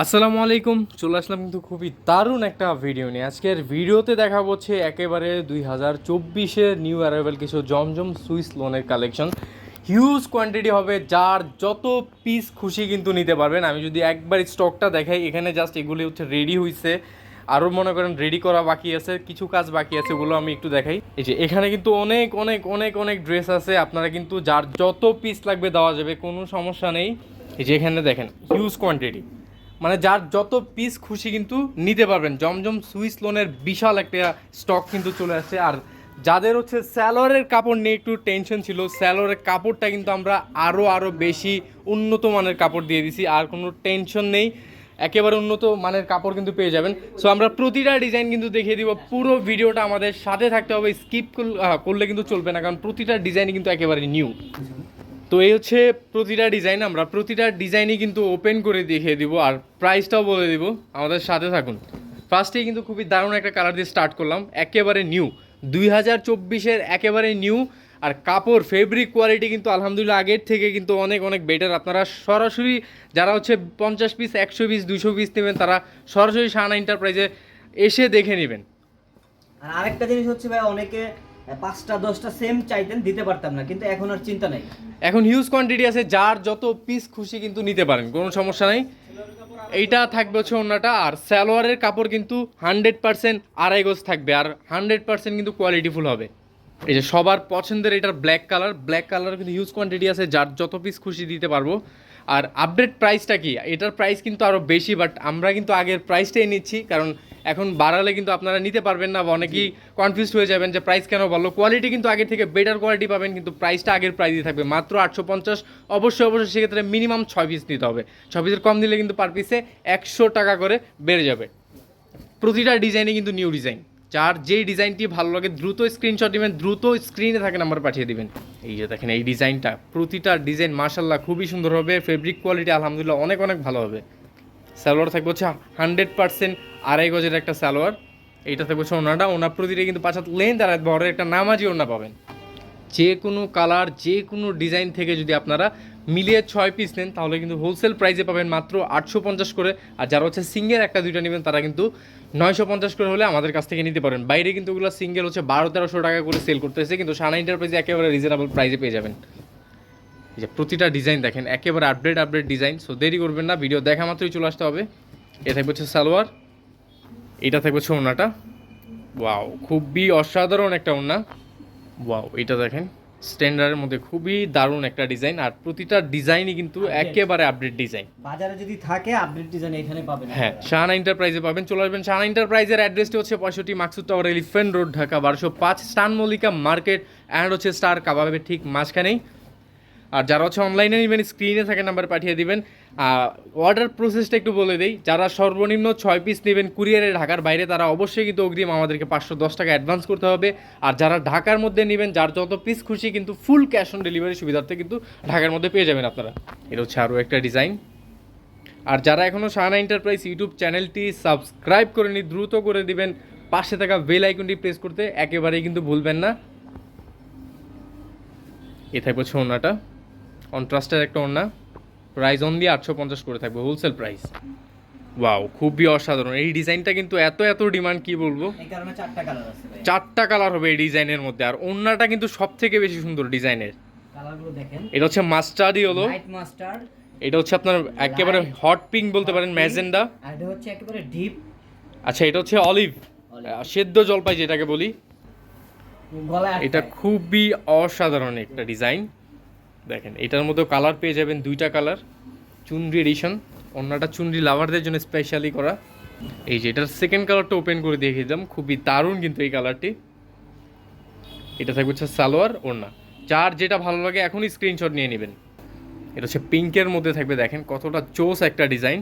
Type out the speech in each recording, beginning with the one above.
আসসালামু আলাইকুম, চলে আসলাম কিন্তু খুবই দারুণ একটা ভিডিও নিয়ে। আজকের ভিডিওতে দেখা হচ্ছে একেবারে দুই হাজার চব্বিশের নিউ অ্যারাইভেল কিছু জমজম সুইস লোনের কালেকশন হিউজ কোয়ান্টিটি হবে, যার যত পিস খুশি কিন্তু নিতে পারবেন। আমি যদি একবার স্টকটা দেখাই, এখানে জাস্ট এগুলি হচ্ছে রেডি হয়েছে আরও মনে করেন রেডি করা বাকি আছে, কিছু কাজ বাকি আছে, ওগুলো আমি একটু দেখাই। এই যে, এখানে কিন্তু অনেক অনেক অনেক অনেক ড্রেস আছে। আপনারা কিন্তু যার যত পিস লাগবে দেওয়া যাবে, কোনো সমস্যা নেই। এই যে, এখানে দেখেন হিউজ কোয়ান্টিটি মানে যার যত পিস খুশি কিন্তু নিতে পারবেন। জমজম সুইস লোনের বিশাল একটা স্টক কিন্তু চলে আসছে। আর যাদের হচ্ছে স্যালোয়ারের কাপড় নিয়ে একটু টেনশন ছিল, স্যালোয়ারের কাপড়টা কিন্তু আমরা আরও আরও বেশি উন্নত মানের কাপড় দিয়ে দিছি। আর কোনো টেনশন নেই, একেবারে উন্নত মানের কাপড় কিন্তু পেয়ে যাবেন। সো আমরা প্রতিটা ডিজাইন কিন্তু দেখিয়ে দিব। পুরো ভিডিওটা আমাদের সাথে থাকতে হবে। স্কিপ করলে কিন্তু চলবে না, কারণ প্রতিটা ডিজাইন কিন্তু একেবারে নিউ তো এই হচ্ছে প্রতিটা ডিজাইন আমরা, প্রতিটা ডিজাইনই কিন্তু ওপেন করে দেখিয়ে দিব আর প্রাইসটাও বলে দিব। আমাদের সাথে থাকুন। ফার্স্টেই কিন্তু খুবই দারুণ একটা কালার দিয়ে স্টার্ট করলাম, একেবারে নিউ দুই হাজার চব্বিশের একেবারে নিউ আর কাপড় ফেব্রিক কোয়ালিটি কিন্তু আলহামদুলিল্লাহ আগের থেকে কিন্তু অনেক অনেক বেটার আপনারা সরাসরি যারা হচ্ছে পঞ্চাশ পিস একশো পিস দুশো পিস নেবেন, তারা সরাসরি শাহানা এন্টারপ্রাইজে এসে দেখে নেবেন। আর আরেকটা জিনিস হচ্ছে ভাই, অনেকে পাঁচটা, দশটা সেম চাইতেন, দিতে পারতাম না, কিন্তু এখন আর চিন্তা নাই। এখন হিউজ কোয়ান্টিটি আছে, যার যত পিস খুশি কিন্তু নিতে পারেন, কোনো সমস্যা নেই। এইটা থাকবে হচ্ছে অন্যটা আর সালোয়ারের কাপড় কিন্তু হান্ড্রেড পার্সেন্ট আড়াই গজ থাকবে, আর হান্ড্রেড পার্সেন্ট কিন্তু কোয়ালিটিফুল হবে। এই যে সবার পছন্দের এটার ব্ল্যাক কালার ব্ল্যাক কালার কিন্তু হিউজ কোয়ান্টিটি আছে, যার যত পিস খুশি দিতে পারব। আর আপডেট প্রাইসটা কি? এটার প্রাইস কিন্তু আরও বেশি বাট আমরা কিন্তু আগের প্রাইসটাই নিচ্ছি কারণ এখন বাড়ালে কিন্তু আপনারা নিতে পারবেন না বা অনেকেই কনফিউজড হয়ে যাবেন যে প্রাইস কেন বলল কোয়ালিটি কিন্তু আগের থেকে বেটার কোয়ালিটি পাবেন কিন্তু প্রাইসটা আগের প্রাইসই থাকবে। মাত্র আটশো পঞ্চাশ অবশ্যই অবশ্যই সেক্ষেত্রে মিনিমাম ছয় পিস নিতে হবে। ছয় পিসের কম দিলে কিন্তু পার পিসে একশো টাকা করে বেড়ে যাবে। প্রতিটা ডিজাইনে কিন্তু নিউ ডিজাইন যার যেই ডিজাইনটি ভালো লাগে, দ্রুত স্ক্রিনশট দিবেন দ্রুত স্ক্রিনে থাকে নাম্বার পাঠিয়ে দিবেন। এই যে দেখেন, এই ডিজাইনটা, প্রতিটা ডিজাইন মার্শাল্লাহ খুবই সুন্দর হবে ফেব্রিক কোয়ালিটি আলহামদুলিল্লাহ অনেক অনেক ভালো হবে। সালোয়ার থাকবে হচ্ছে হান্ড্রেড পার্সেন্ট আড়াই গজের একটা সালোয়ার। এইটা থাকবে হচ্ছে ওনাটা, ওনার প্রতিটা কিন্তু পাঁচ হাত লেন্থ আর বড় একটা নামাজি ওনা পাবেন। যে কোনো কালার যে কোনো ডিজাইন থেকে যদি আপনারা মিলিয়ে ছয় পিস নেন, তাহলে কিন্তু হোলসেল প্রাইসে পাবেন মাত্র আটশো পঞ্চাশ করে। আর যারা হচ্ছে সিঙ্গেল একটা, দুইটা নেবেন, তারা কিন্তু নয়শো পঞ্চাশ করে হলে আমাদের কাছ থেকে নিতে পারেন। বাইরে কিন্তু ওগুলো সিঙ্গেল হচ্ছে বারো তেরোশো টাকা করে সেল করতেছে, কিন্তু সানা এন্টারপ্রাইজে একেবারে রিজনেবল প্রাইসে পেয়ে যাবেন। যে প্রতিটা ডিজাইন দেখেন, একেবারে আপডেট আপডেট ডিজাইন সো দেরি করবেন না ভিডিও দেখা মাত্রই চলে আসতে হবে। এ থাকবে হচ্ছে সালোয়ার, এটা থাকবে হচ্ছে ওনাটা ওয়াও খুবই অসাধারণ একটা ওনা ওয়াও এটা দেখেন। স্ট্যান্ডার্ডের মধ্যে খুবই দারুণ একটা ডিজাইন আর প্রতিটা ডিজাইনই কিন্তু একেবারে আপডেট ডিজাইন বাজারে যদি থাকে আপডেট ডিজাইন এখানে পাবেন হ্যাঁ শাহানা এন্টারপ্রাইজে পাবেন চলে আসবেন শাহানা এন্টারপ্রাইজের অ্যাড্রেসটি হচ্ছে পঁয়ষট্টি Maksud tower elephant road Dhaka বারোশো পাঁচ স্টান মল্লিকা মার্কেট অ্যান্ড হচ্ছে স্টার কাবাবের ঠিক মাঝখানেই। আর যারা হচ্ছে অনলাইনে নেবেন স্ক্রিনে থাকে নাম্বার পাঠিয়ে দিবেন। অর্ডার প্রসেসটা একটু বলে দিই, যারা সর্বনিম্ন ছয় পিস নেবেন কুরিয়ারে ঢাকার বাইরে, তারা অবশ্যই কিন্তু অগ্রিম আমাদেরকে পাঁচশো দশ টাকা অ্যাডভান্স করতে হবে। আর যারা ঢাকার মধ্যে নেবেন, যার যত পিস খুশি কিন্তু ফুল ক্যাশ অন ডেলিভারি সুবিধার্থে কিন্তু ঢাকার মধ্যে পেয়ে যাবেন আপনারা। এটা হচ্ছে আরও একটা ডিজাইন আর যারা এখনও শাহানা এন্টারপ্রাইজ ইউটিউব চ্যানেলটি সাবস্ক্রাইব করে করেনি দ্রুত করে দিবেন। পাশে থাকা বেল আইকনটি প্রেস করতে একেবারেই কিন্তু ভুলবেন না। এ থাকবে হচ্ছে ওনাটা। কন্ট্রাস্টের একটা ওড়না। প্রাইস অনলি আটশো পঞ্চাশ করে থাকবে হোলসেল প্রাইস ওয়াও খুবই অসাধারণ। এই ডিজাইনটা কিন্তু এত এত ডিমান্ড কি বলব? চারটা কালার হবে এই ডিজাইনের মধ্যে। আর ওড়নাটা কিন্তু সব থেকে বেশি সুন্দর ডিজাইনের। এটা হচ্ছে মাস্টারই হলো এটা হচ্ছে আপনার একেবারে হট পিঙ্ক বলতে পারেন ম্যাজেন্ডা এটা হচ্ছে একেবারে ডিপ আচ্ছা এটা হচ্ছে অলিভ। সেদ্ধ জলপাই যেটাকে বলি। এটা খুবই অসাধারণ একটা ডিজাইন। দেখেন, এটার মধ্যে কালার পেয়ে যাবেন দুইটা কালার চুনরি এডিশন অন্যটা চুনরি লাভারদের জন্য স্পেশালি করা। এই যে, এটার সেকেন্ড কালারটা ওপেন করে দেখিয়ে দিলাম, খুবই দারুণ কিন্তু এই কালারটি এটা থাকবে হচ্ছে সালোয়ার ওড়না। যার যেটা ভালো লাগে এখনই স্ক্রিনশট নিয়ে নেবেন। এটা হচ্ছে পিঙ্কের মধ্যে থাকবে, দেখেন কতটা চোস একটা ডিজাইন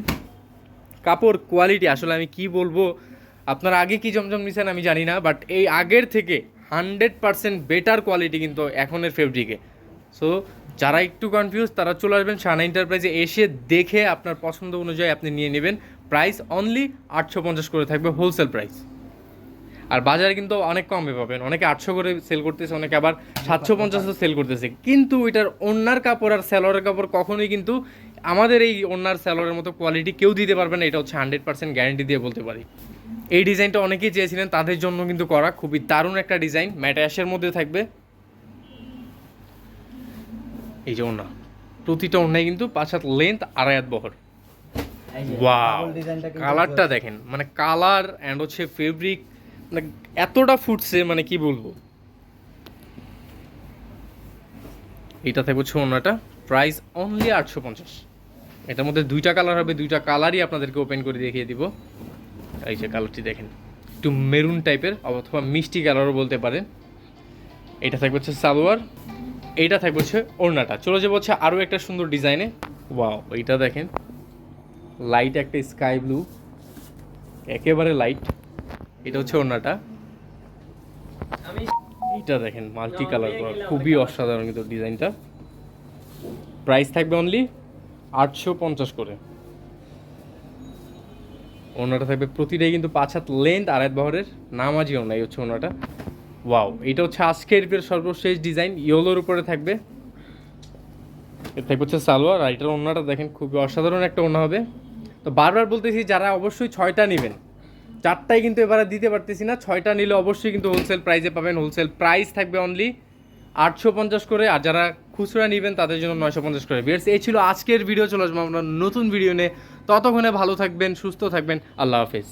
কাপড় কোয়ালিটি আসলে আমি কি বলব, আপনার আগে কি জমজম নিছেন আমি জানি না বাট এই আগের থেকে হান্ড্রেড পার্সেন্ট বেটার কোয়ালিটি কিন্তু এখনের ফেব্রিকে সো যারা একটু কনফিউজ তারা চলে আসবেন শানা এন্টারপ্রাইজে এসে দেখে আপনার পছন্দ অনুযায়ী আপনি নিয়ে নেবেন। প্রাইস অনলি আটশো পঞ্চাশ করে থাকবে হোলসেল প্রাইস আর বাজারে কিন্তু অনেক কমে পাবেন। অনেকে আটশো করে সেল করতেছে, অনেকে আবার সাতশো পঞ্চাশও সেল করতেছে। কিন্তু ওইটার অন্যার কাপড় আর স্যালোয়ারের কাপড় কখনোই কিন্তু আমাদের এই ওনার স্যালোয়ারের মতো কোয়ালিটি কেউ দিতে পারবে না। এটা হচ্ছে হান্ড্রেড পার্সেন্ট গ্যারেন্টি দিয়ে বলতে পারি। এই ডিজাইনটা অনেকেই চেয়েছিলেন, তাদের জন্য কিন্তু করা। খুবই দারুণ একটা ডিজাইন ম্যাটায়াসের মধ্যে থাকবে। এই যে ওনা প্রতিটা ওনায় কিন্তু পাঁচ হাত লেন্থ আড়াই হাত বহর। ওয়াও কালারটা দেখেন মানে কালার অ্যান্ড হচ্ছে ফেব্রিক মানে এতটা ফুটছে মানে কি বলব? এটা থাকবে হচ্ছে ওনাটা প্রাইস অনলি আটশো পঞ্চাশ। এটার মধ্যে দুইটা কালার হবে দুইটা কালারই আপনাদেরকে ওপেন করে দেখিয়ে দিব। এই যে কালারটি দেখেন একটু মেরুন টাইপের অথবা মিষ্টি কালারও বলতে পারেন। এটা থাকবে হচ্ছে সালোয়ার এইটা থাকবে হচ্ছে ওড়নাটা। চলে যাব হচ্ছে আরও একটা সুন্দর ডিজাইনে। ওয়াও এইটা দেখেন। লাইট একটা স্কাই ব্লু একেবারে লাইট এটা হচ্ছে ওড়নাটা। এইটা দেখেন মাল্টি কালার করা। খুবই অসাধারণ কিন্তু ডিজাইনটা। প্রাইস থাকবে অনলি আটশো পঞ্চাশ করে। ওনাটা থাকবে প্রতিটাই কিন্তু পাঁচ হাত লেন্থ আড়াই বহরের নামাজি ওনা এই হচ্ছে ওনাটা ওয়াও, এটা হচ্ছে আজকের এর সর্বশেষ ডিজাইন ইয়েলোর উপরে থাকবে। এটা হচ্ছে সালোয়ার, আর এটার ওনাটা দেখেন খুবই অসাধারণ একটা ওনা হবে। তো বারবার বলতেছি, যারা অবশ্যই ছয়টা নেবেন, চারটাই কিন্তু এবারে দিতে পারতেছি না, ছয়টা নিলে অবশ্যই কিন্তু হোলসেল প্রাইসে পাবেন। হোলসেল প্রাইস থাকবে অনলি আটশো পঞ্চাশ করে, আর যারা খুচরা নেবেন, তাদের জন্য নয়শো পঞ্চাশ করে। বিয়ার্স এই ছিল আজকের ভিডিও চলে আসব আমরা নতুন ভিডিও নিয়ে। ততক্ষণে ভালো থাকবেন, সুস্থ থাকবেন, আল্লাহ হাফেজ।